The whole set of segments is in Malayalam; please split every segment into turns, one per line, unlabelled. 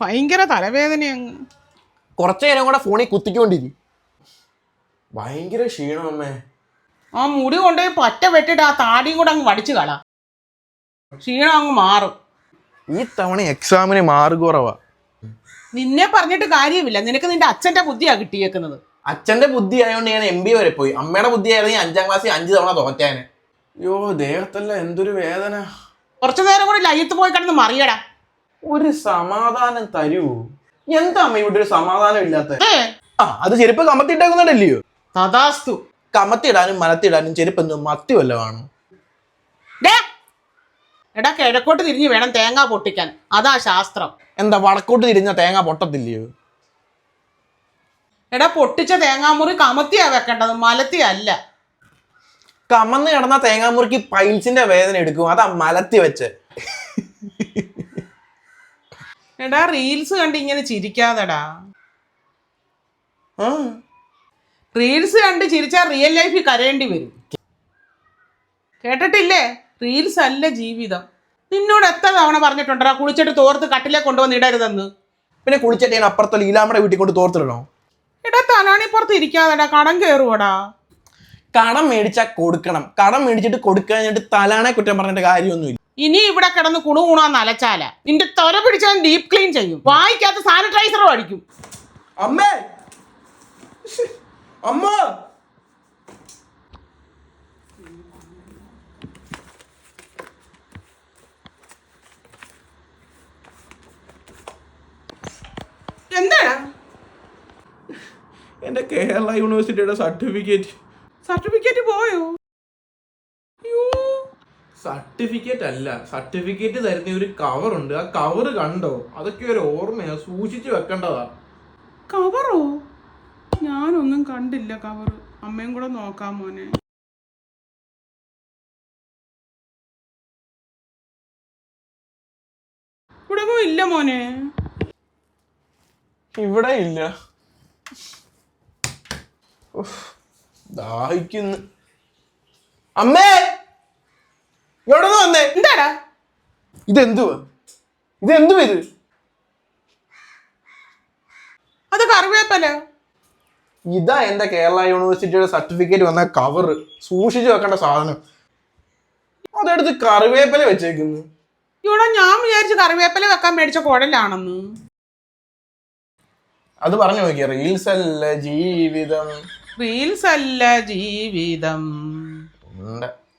ഭയങ്കര തലവേദനയങ്ങ്
കുറച്ചു നേരം കൂടെ ഫോണിൽ കുത്തിക്കൊണ്ടിരി ഭയങ്കര ക്ഷീണം അമ്മേ.
ആ മുടി കൊണ്ടുപോയി പറ്റ വെട്ടിട്ട് ആ താടിയും കൂടെ അങ്ങ് വടിച്ചു കള. ക്ഷീണം അങ്ങ് മാറും.
ഈ തവണ എക്സാമിന് മാർക്ക് കുറവാ.
നിന്നെ പറഞ്ഞിട്ട് കാര്യമില്ല. നിനക്ക് നിന്റെ അച്ഛന്റെ ബുദ്ധിയാ കിട്ടിയേക്കുന്നത്.
അച്ഛന്റെ ബുദ്ധി ആയതുകൊണ്ട് ഞാൻ എം ബി വരെ പോയി. അമ്മയുടെ ബുദ്ധി ആയിരുന്നു അഞ്ചാം ക്ലാസ്സിൽ അഞ്ച് തവണ തോറ്റാനെ അയ്യോ ദേഹത്തല്ല എന്തൊരു വേദന.
കുറച്ചു നേരം കൂടി ലയ്യത്ത് പോയി കിടന്ന് മറിയടാ.
ഒരു സമാധാനം തരൂ. എന്താ അമ്മ ഇവിടെ ഒരു സമാധാനം ഇല്ലാത്ത? ആ അത് ചെരുപ്പ് കമത്തിട്ടേക്കുന്നുണ്ടല്ലയോ
തഥാസ്തു.
കമത്തിടാനും മലത്തിടാനും ചെരുപ്പ് എന്തോ മത്തി വല്ലതാണ്?
എടാ കിഴക്കോട്ട് തിരിഞ്ഞ് വേണം തേങ്ങ പൊട്ടിക്കാൻ. അതാ ശാസ്ത്രം.
എന്താ വടക്കോട്ട് തിരിഞ്ഞ തേങ്ങ പൊട്ടത്തില്ലയോ?
എടാ പൊട്ടിച്ച തേങ്ങാമുറി കമത്തിയാ വെക്കേണ്ടത് മലത്തി അല്ല.
കമന്ന് കിടന്ന തേങ്ങാമുറിക്ക് പൈൽസിന്റെ വേദന എടുക്കും. അതാ മലത്തി വെച്ച്.
എടാ റീൽസ് കണ്ട് ഇങ്ങനെ ചിരിക്കാതെടാ. റീൽസ് കണ്ട് ചിരിച്ചാൽ റിയൽ ലൈഫിൽ കരയേണ്ടി വരും. കേട്ടിട്ടില്ലേ? റീൽസ് അല്ല ജീവിതം. നിന്നോട് എത്ര തവണ പറഞ്ഞിട്ടുണ്ടടാ കുളിച്ചിട്ട് തോർത്ത് കട്ടിലേ കൊണ്ടുവന്ന് ഇടരുതെന്ന്?
പിന്നെ കുളിച്ചിട്ട് ഞാൻ അപ്പുറത്തെ ലീലാമ്മയുടെ വീട്ടിൽ കൊണ്ട് തോർത്തിടണോ?
എടാ തലാണി പുറത്ത് ഇരിക്കാതെടാ കടം കയറുവടാ.
കടം മേടിച്ചാൽ കൊടുക്കണം. കടം മേടിച്ചിട്ട് കൊടുക്കാനായിട്ട് തലാണെ കുറ്റം പറഞ്ഞിട്ട് കാര്യമൊന്നുമില്ല.
ഇനി ഇവിടെ കിടന്ന് കുണു കുണാന്ന് അലച്ചാല നിന്റെ തൊര പിടിച്ചാൽ ഡീപ് ക്ലീൻ ചെയ്യും. വായിക്കാത്ത സാനിറ്റൈസറും അടിക്കും.
അമ്മേ! അമ്മ!
എന്താ?
എന്റെ കേരള യൂണിവേഴ്സിറ്റിയുടെ സർട്ടിഫിക്കറ്റ്
സർട്ടിഫിക്കറ്റ് പോയോ?
സർട്ടിഫിക്കറ്റ് അല്ല. സർട്ടിഫിക്കറ്റ് തരുന്ന ഒരു കവർ ഉണ്ട്. ആ കവർ കണ്ടോ? അതൊക്കെ ഒരു ഓർമ്മയാ. സൂക്ഷിച്ചു വെക്കേണ്ടതാ.
കവറോ? ഞാനൊന്നും കണ്ടില്ല കവർ അമ്മയും കൂടെ നോക്കാം മോനെ. ഇവിടെ ഇല്ല മോനെ.
ഇവിടെ ഇല്ല. ഉഫ്, ദാഹിക്കുന്നു. അമ്മേ എവിടെ നിന്ന് വന്നേ
എന്താടാ
ഇതെന്തുവാ? ഇതെന്തുവാ ഇത്?
അത് കറിവേപ്പല
ഇതാ എന്റെ കേരള യൂണിവേഴ്സിറ്റിയുടെ സർട്ടിഫിക്കറ്റ് വന്ന കവർ സൂക്ഷിച്ചു വെക്കേണ്ട സാധനം. അതെടുത്ത് കറിവേപ്പല വെച്ചേക്കുന്നു.
ഇവിടെ ഞാൻ വിചാരിച്ചു കറിവേപ്പല വെക്കാൻ മേടിച്ച കുഴലാണെന്ന്.
അത് പറഞ്ഞു നോക്കിയ റീൽസ് അല്ല ജീവിതം.
റീൽസ് അല്ല ജീവിതം.
ഉണ്ട്.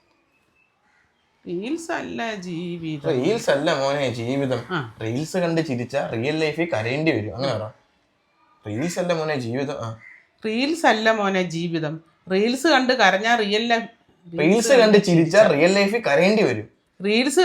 റീൽസ് അല്ല ജീവിതം.
റീൽസ് അല്ല മോനെ ജീവിതം. റീൽസ് കണ്ട് ചിരിച്ച റിയൽ ലൈഫിൽ കരയേണ്ടി വരും. അങ്ങനെ പറ. റീൽസ് അല്ല മോനെ ജീവിതം. ആ.
റീൽസ് അല്ല മോനെ ജീവിതം. റീൽസ് കണ്ട് കരഞ്ഞ റിയൽ
റീൽസ് കണ്ട് ചിരിച്ച റിയൽ ലൈഫിൽ കരയേണ്ടി വരും.
റീൽസ്